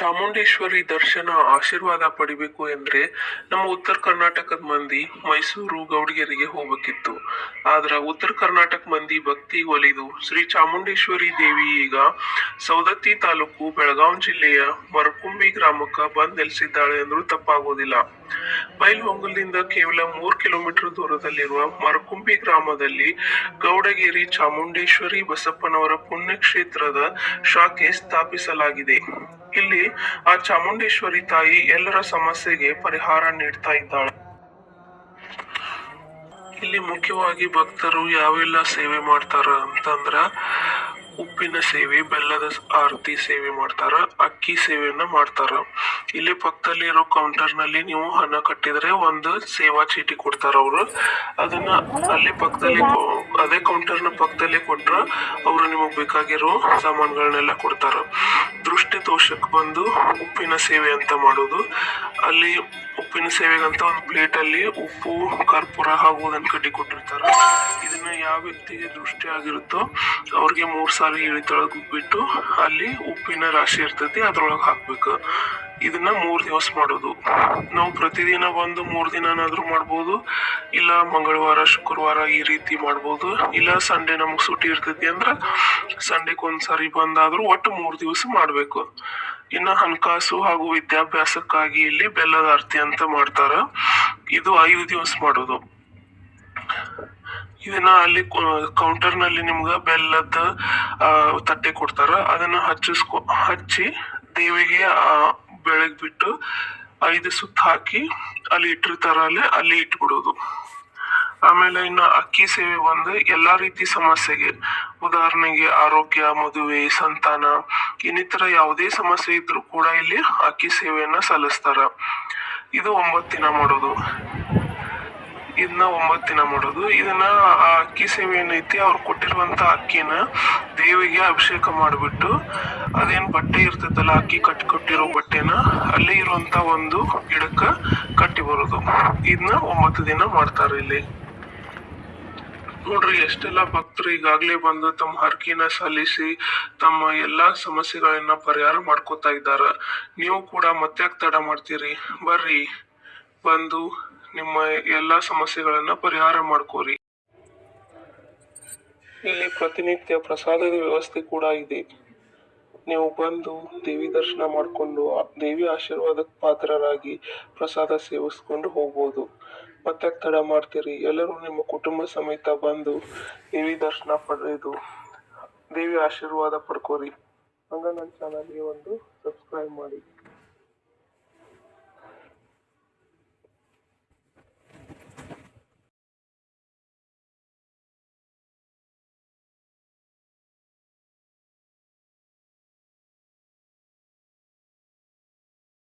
ಚಾಮುಂಡೇಶ್ವರಿ ದರ್ಶನ ಆಶೀರ್ವಾದ ಪಡಿಬೇಕು ಎಂದ್ರೆ ನಮ್ಮ ಉತ್ತರ ಕರ್ನಾಟಕದ ಮಂದಿ ಮೈಸೂರು ಗೌಡಿಗೆರೆಗೆ ಹೋಗಬೇಕಿತ್ತು. ಆದ್ರ ಉತ್ತರ ಕರ್ನಾಟಕ ಮಂದಿ ಭಕ್ತಿ ಒಲಿದು ಶ್ರೀ ಚಾಮುಂಡೇಶ್ವರಿ ದೇವಿ ಈಗ ಸೌದತ್ತಿ ತಾಲೂಕು ಬೆಳಗಾಂ ಜಿಲ್ಲೆಯ ಮರಕುಂಬಿ ಗ್ರಾಮಕ್ಕ ಬಂದ್ ನೆಲೆಸಿದ್ದಾಳೆ ಅಂದ್ರೂ ತಪ್ಪಾಗೋದಿಲ್ಲ. ಬೈಲಹೊಂಗಲದಿಂದ ಕೇವಲ ಮೂರು ಕಿಲೋಮೀಟರ್ ದೂರದಲ್ಲಿರುವ ಮರಕುಂಬಿ ಗ್ರಾಮದಲ್ಲಿ ಗೌಡಗೇರಿ ಚಾಮುಂಡೇಶ್ವರಿ ಬಸಪ್ಪನವರ ಪುಣ್ಯಕ್ಷೇತ್ರದ ಶಾಖೆ ಸ್ಥಾಪಿಸಲಾಗಿದೆ. ಇಲ್ಲಿ ಆ ಚಾಮುಂಡೇಶ್ವರಿ ತಾಯಿ ಎಲ್ಲರ ಸಮಸ್ಯೆಗೆ ಪರಿಹಾರ ನೀಡ್ತಾ ಇದ್ದಾಳೆ. ಇಲ್ಲಿ ಮುಖ್ಯವಾಗಿ ಭಕ್ತರು ಯಾವೆಲ್ಲ ಸೇವೆ ಮಾಡ್ತಾರ ಅಂತಂದ್ರ ಉಪ್ಪಿನ ಸೇವೆ, ಬೆಲ್ಲದ ಆರತಿ ಸೇವೆ ಮಾಡ್ತಾರ, ಅಕ್ಕಿ ಸೇವೆಯನ್ನ ಮಾಡ್ತಾರ. ಇಲ್ಲಿ ಪಕ್ಕದಲ್ಲಿ ಇರೋ ಕೌಂಟರ್ನಲ್ಲಿ ನೀವು ಹಣ ಕಟ್ಟಿದ್ರೆ ಒಂದು ಸೇವಾ ಚೀಟಿ ಕೊಡ್ತಾರ ಅವರು. ಅದನ್ನ ಅಲ್ಲಿ ಪಕ್ಕದಲ್ಲಿ ಅದೇ ಕೌಂಟರ್ನ ಪಕ್ಕದಲ್ಲಿ ಕೊಟ್ರ ಅವರು ನಿಮಗ್ ಬೇಕಾಗಿರೋ ಸಾಮಾನುಗಳನ್ನೆಲ್ಲ ಕೊಡ್ತಾರ. ದೃಷ್ಟಿ ದೋಷಕ್ಕೆ ಬಂದು ಉಪ್ಪಿನ ಸೇವೆ ಅಂತ ಮಾಡೋದು. ಅಲ್ಲಿ ಉಪ್ಪಿನ ಸೇವೆಗಂತ ಒಂದು ಪ್ಲೇಟ್ ಅಲ್ಲಿ ಉಪ್ಪು, ಕರ್ಪೂರ ಹಾಗೂ ಅದನ್ನು ಕಟ್ಟಿ ಕೊಟ್ಟಿರ್ತಾರ ಇದನ್ನ ಯಾವ ವ್ಯಕ್ತಿಗೆ ದೃಷ್ಟಿ ಆಗಿರುತ್ತೋ ಅವ್ರಿಗೆ ಮೂರು ಸಾರಿ ಇಳಿತೊಳಗ್ ಉಪ್ಪಿಟ್ಟು ಅಲ್ಲಿ ಉಪ್ಪಿನ ರಾಶಿ ಇರ್ತೈತಿ, ಅದ್ರೊಳಗೆ ಹಾಕ್ಬೇಕು. ಇದನ್ನ ಮೂರು ದಿವಸ ಮಾಡೋದು. ನಾವು ಪ್ರತಿದಿನ ಬಂದು ಮೂರು ದಿನನಾದ್ರೂ ಮಾಡ್ಬೋದು. ಇಲ್ಲ ಮಂಗಳವಾರ, ಶುಕ್ರವಾರ ಈ ರೀತಿ ಮಾಡ್ಬೋದು. ಇಲ್ಲ ಸಂಡೇ ನಮಗೆ ಸುಟಿ ಇರ್ತೈತಿ ಅಂದ್ರೆ ಸಂಡೇಕ್ ಒಂದ್ಸಾರಿ ಬಂದಾದ್ರೂ ಒಟ್ಟು ಮೂರು ದಿವಸ ಮಾಡ್ಬೇಕು. ಇನ್ನು ಹಣಕಾಸು ಹಾಗೂ ವಿದ್ಯಾಭ್ಯಾಸಕ್ಕಾಗಿ ಇಲ್ಲಿ ಬೆಲ್ಲದ ಆರತಿ ಅಂತ ಮಾಡ್ತಾರ. ಇದು ಐದು ದಿವಸ ಮಾಡೋದು. ಇದನ್ನ ಅಲ್ಲಿ ಕೌಂಟರ್ನಲ್ಲಿ ನಿಮ್ಗ ಬೆಲ್ಲದ ತಟ್ಟೆ ಕೊಡ್ತಾರ. ಅದನ್ನ ಹಚ್ಚಿಸ್ಕೊ, ಹಚ್ಚಿ ದೇವಿಗೆ ಬೆಳಗ್ ಬಿಟ್ಟು ಐದು ಸುತ್ತ ಹಾಕಿ ಅಲ್ಲಿ ಇಟ್ಟಿರ್ತಾರ ಅಲ್ಲಿ ಅಲ್ಲಿ ಇಟ್ಬಿಡೋದು. ಆಮೇಲೆ ಇನ್ನು ಅಕ್ಕಿ ಸೇವೆ ಬಂದು ಎಲ್ಲಾ ರೀತಿ ಸಮಸ್ಯೆಗೆ, ಉದಾಹರಣೆಗೆ ಆರೋಗ್ಯ, ಮದುವೆ, ಸಂತಾನ ಇನ್ನಿತರ ಯಾವುದೇ ಸಮಸ್ಯೆ ಇದ್ರೂ ಕೂಡ ಇಲ್ಲಿ ಅಕ್ಕಿ ಸೇವೆಯನ್ನ ಸಲ್ಲಿಸ್ತಾರ. ಇದು ಒಂಬತ್ತು ದಿನ ಮಾಡೋದು. ಇದನ್ನ ಒಂಬತ್ತು ದಿನ ಮಾಡೋದು. ಇದನ್ನ ಆ ಅಕ್ಕಿ ಸೇವೆ ಏನೈತಿ ಅವ್ರು ಕೊಟ್ಟಿರುವಂತ ಅಕ್ಕಿನ ದೇವಿಗೆ ಅಭಿಷೇಕ ಮಾಡಿಬಿಟ್ಟು ಅದೇನ್ ಬಟ್ಟೆ ಇರ್ತೈತಲ್ಲ ಅಕ್ಕಿ ಕಟ್ಟಿ ಕೊಟ್ಟಿರೋ ಬಟ್ಟೆನ ಅಲ್ಲಿ ಇರುವಂತ ಒಂದು ಗಿಡಕ್ಕ ಕಟ್ಟಿ ಬರೋದು. ಇದನ್ನ ಒಂಬತ್ತು ದಿನ ಮಾಡ್ತಾರೆ ಇಲ್ಲಿ. ನೋಡ್ರಿ, ಎಷ್ಟೆಲ್ಲ ಭಕ್ತರು ಈಗಾಗಲೇ ಬಂದು ತಮ್ಮ ಹರಕೆನ ಸಲ್ಲಿಸಿ ತಮ್ಮ ಎಲ್ಲಾ ಸಮಸ್ಯೆಗಳನ್ನ ಪರಿಹಾರ ಮಾಡ್ಕೋತಾ ಇದ್ದಾರ. ನೀವು ಕೂಡ ಮತ್ತೆ ತಡ ಮಾಡ್ತೀರಿ? ಬರ್ರಿ, ಬಂದು ನಿಮ್ಮ ಎಲ್ಲಾ ಸಮಸ್ಯೆಗಳನ್ನ ಪರಿಹಾರ ಮಾಡ್ಕೋರಿ. ಇಲ್ಲಿ ಪ್ರತಿನಿತ್ಯ ಪ್ರಸಾದದ ವ್ಯವಸ್ಥೆ ಕೂಡ ಇದೆ. ನೀವು ಬಂದು ದೇವಿ ದರ್ಶನ ಮಾಡಿಕೊಂಡು, ದೇವಿ ಆಶೀರ್ವಾದಕ್ಕೆ ಪಾತ್ರರಾಗಿ ಪ್ರಸಾದ ಸೇವಿಸ್ಕೊಂಡು ಹೋಗ್ಬೋದು. ಮತ್ತೆ ತಡ ಮಾಡ್ತೀರಿ? ಎಲ್ಲರೂ ನಿಮ್ಮ ಕುಟುಂಬ ಸಮೇತ ಬಂದು ದೇವಿ ದರ್ಶನ ಪಡೆದು ದೇವಿ ಆಶೀರ್ವಾದ ಪಡ್ಕೋರಿ. ಹಂಗ ನನ್ನ ಚಾನಲ್ಗೆ ಒಂದು ಸಬ್ಸ್ಕ್ರೈಬ್ ಮಾಡಿ.